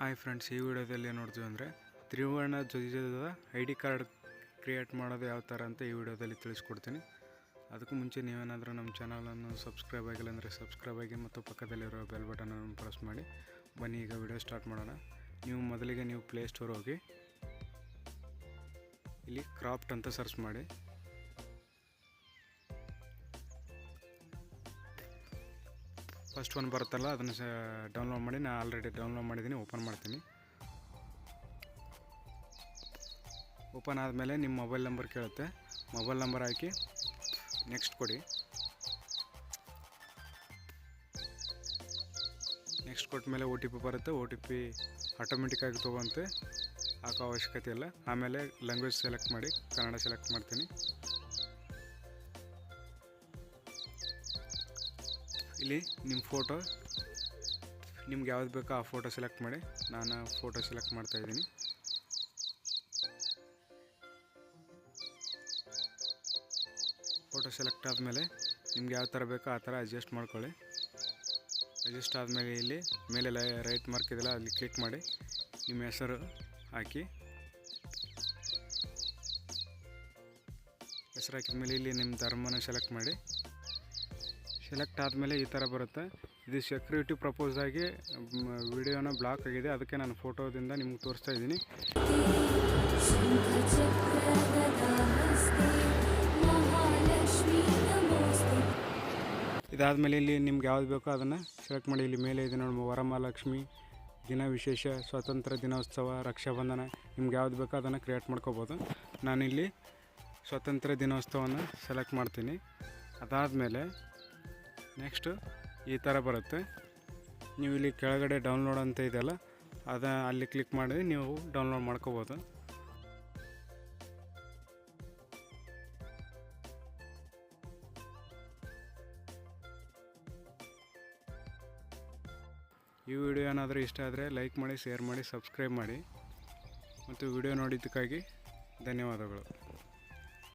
Hi friends, ಈ ವಿಡಿಯೋದಲ್ಲಿ ನೋಡ್ತೀವಿ ಅಂದರೆ ತ್ರಿವರ್ಣ ಧ್ವಜದ ಐ ಡಿ ಕಾರ್ಡ್ ಕ್ರಿಯೇಟ್ ಮಾಡೋದು ಯಾವ ಥರ ಅಂತ ಈ ವಿಡಿಯೋದಲ್ಲಿ ತಿಳಿಸ್ಕೊಡ್ತೀನಿ. ಅದಕ್ಕೂ ಮುಂಚೆ ನೀವೇನಾದರೂ ನಮ್ಮ ಚಾನಲನ್ನು ಸಬ್ಸ್ಕ್ರೈಬ್ ಆಗಿಲ್ಲ ಅಂದರೆ ಸಬ್ಸ್ಕ್ರೈಬ್ ಆಗಿ ಮತ್ತು ಪಕ್ಕದಲ್ಲಿರೋ ಬೆಲ್ ಬಟನನ್ನು ಪ್ರೆಸ್ ಮಾಡಿ. ಬನ್ನಿ, ಈಗ ವಿಡಿಯೋ ಸ್ಟಾರ್ಟ್ ಮಾಡೋಣ. ನೀವು ಮೊದಲಿಗೆ ನೀವು ಪ್ಲೇಸ್ಟೋರ್ ಹೋಗಿ, ಇಲ್ಲಿ ಕ್ರಾಫ್ಟ್ ಅಂತ ಸರ್ಚ್ ಮಾಡಿ. ಫಸ್ಟ್ ಒನ್ ಬರುತ್ತಲ್ಲ, ಅದನ್ನು ಡೌನ್ಲೋಡ್ ಮಾಡಿ ನಾನು ಆಲ್ರೆಡಿ ಡೌನ್ಲೋಡ್ ಮಾಡಿದ್ದೀನಿ ಓಪನ್ ಮಾಡ್ತೀನಿ. ಓಪನ್ ಆದಮೇಲೆ ನಿಮ್ಮ ಮೊಬೈಲ್ ನಂಬರ್ ಕೇಳುತ್ತೆ. ಮೊಬೈಲ್ ನಂಬರ್ ಹಾಕಿ ನೆಕ್ಸ್ಟ್ ಕೊಡಿ. ನೆಕ್ಸ್ಟ್ ಕೊಟ್ಟ ಮೇಲೆ ಓ ಟಿ ಪಿ ಬರುತ್ತೆ ಓ ಟಿ ಪಿ ಆಟೋಮೆಟಿಕ್ಕಾಗಿ ತೊಗೊಂತೆ. ಹಾಕೋ ಅವಶ್ಯಕತೆ ಇಲ್ಲ. ಆಮೇಲೆ ಲ್ಯಾಂಗ್ವೇಜ್ ಸೆಲೆಕ್ಟ್ ಮಾಡಿ, ಕನ್ನಡ ಸೆಲೆಕ್ಟ್ ಮಾಡ್ತೀನಿ. ಇಲ್ಲಿ ನಿಮ್ಮ ಫೋಟೋ. ನಿಮ್ಗೆ ಯಾವ್ದು ಬೇಕೋ ಆ ಫೋಟೋ ಸೆಲೆಕ್ಟ್ ಮಾಡಿ. ನಾನು ಫೋಟೋ ಸೆಲೆಕ್ಟ್ ಮಾಡ್ತಾ ಇದ್ದೀನಿ. ಫೋಟೋ ಸೆಲೆಕ್ಟ್ ಆದಮೇಲೆ ನಿಮ್ಗೆ ಯಾವ ಥರ ಬೇಕೋ ಆ ಥರ ಅಡ್ಜಸ್ಟ್ ಮಾಡ್ಕೊಳ್ಳಿ. ಅಡ್ಜಸ್ಟ್ ಆದಮೇಲೆ ಇಲ್ಲಿ ಮೇಲೆ ರೈಟ್ ಮಾರ್ಕ್ ಇದೆಲ್ಲ ಅಲ್ಲಿ ಕ್ಲಿಕ್ ಮಾಡಿ. ನಿಮ್ಮ ಹೆಸರು ಹಾಕಿ. ಹೆಸರು ಹಾಕಿದ ಮೇಲೆ ಇಲ್ಲಿ ನಿಮ್ಮ ಧರ್ಮನ ಸೆಲೆಕ್ಟ್ ಮಾಡಿ. ಸೆಲೆಕ್ಟ್ ಆದಮೇಲೆ ಈ ಥರ ಬರುತ್ತೆ. ಇದು ಸೆಕ್ಯೂರಿಟಿ ಪ್ರಪೋಸ್ ಆಗಿ ವಿಡಿಯೋನ ಬ್ಲಾಕ್ ಆಗಿದೆ. ಅದಕ್ಕೆ ನಾನು ಫೋಟೋದಿಂದ ನಿಮ್ಗೆ ತೋರಿಸ್ತಾ ಇದ್ದೀನಿ. ಇದಾದಮೇಲೆ ಇಲ್ಲಿ ನಿಮ್ಗೆ ಯಾವ್ದು ಬೇಕೋ ಅದನ್ನು ಸೆಲೆಕ್ಟ್ ಮಾಡಿ. ಇಲ್ಲಿ ಮೇಲೆ ಇದೆ ನೋಡಿ, ವರಮಹಾಲಕ್ಷ್ಮಿ, ದಿನ ವಿಶೇಷ, ಸ್ವಾತಂತ್ರ್ಯ ದಿನೋತ್ಸವ, ರಕ್ಷಾಬಂಧನ. ನಿಮ್ಗೆ ಯಾವ್ದು ಬೇಕೋ ಅದನ್ನು ಕ್ರಿಯೇಟ್ ಮಾಡ್ಕೋಬೋದು. ನಾನಿಲ್ಲಿ ಸ್ವಾತಂತ್ರ್ಯ ದಿನೋತ್ಸವವನ್ನು ಸೆಲೆಕ್ಟ್ ಮಾಡ್ತೀನಿ. ಅದಾದಮೇಲೆ ನೆಕ್ಸ್ಟು ಈ ಥರ ಬರುತ್ತೆ. ನೀವು ಇಲ್ಲಿ ಕೆಳಗಡೆ ಡೌನ್ಲೋಡ್ ಅಂತ ಇದೆಯಲ್ಲ, ಅದ ಅಲ್ಲಿ ಕ್ಲಿಕ್ ಮಾಡಿ ನೀವು ಡೌನ್ಲೋಡ್ ಮಾಡ್ಕೋಬೋದು. ಈ ವಿಡಿಯೋ ಏನಾದರೂ ಇಷ್ಟ ಆದರೆ ಲೈಕ್ ಮಾಡಿ, ಶೇರ್ ಮಾಡಿ, ಸಬ್ಸ್ಕ್ರೈಬ್ ಮಾಡಿ. ಮತ್ತು ವಿಡಿಯೋ ನೋಡಿದ್ದಕ್ಕಾಗಿ ಧನ್ಯವಾದಗಳು.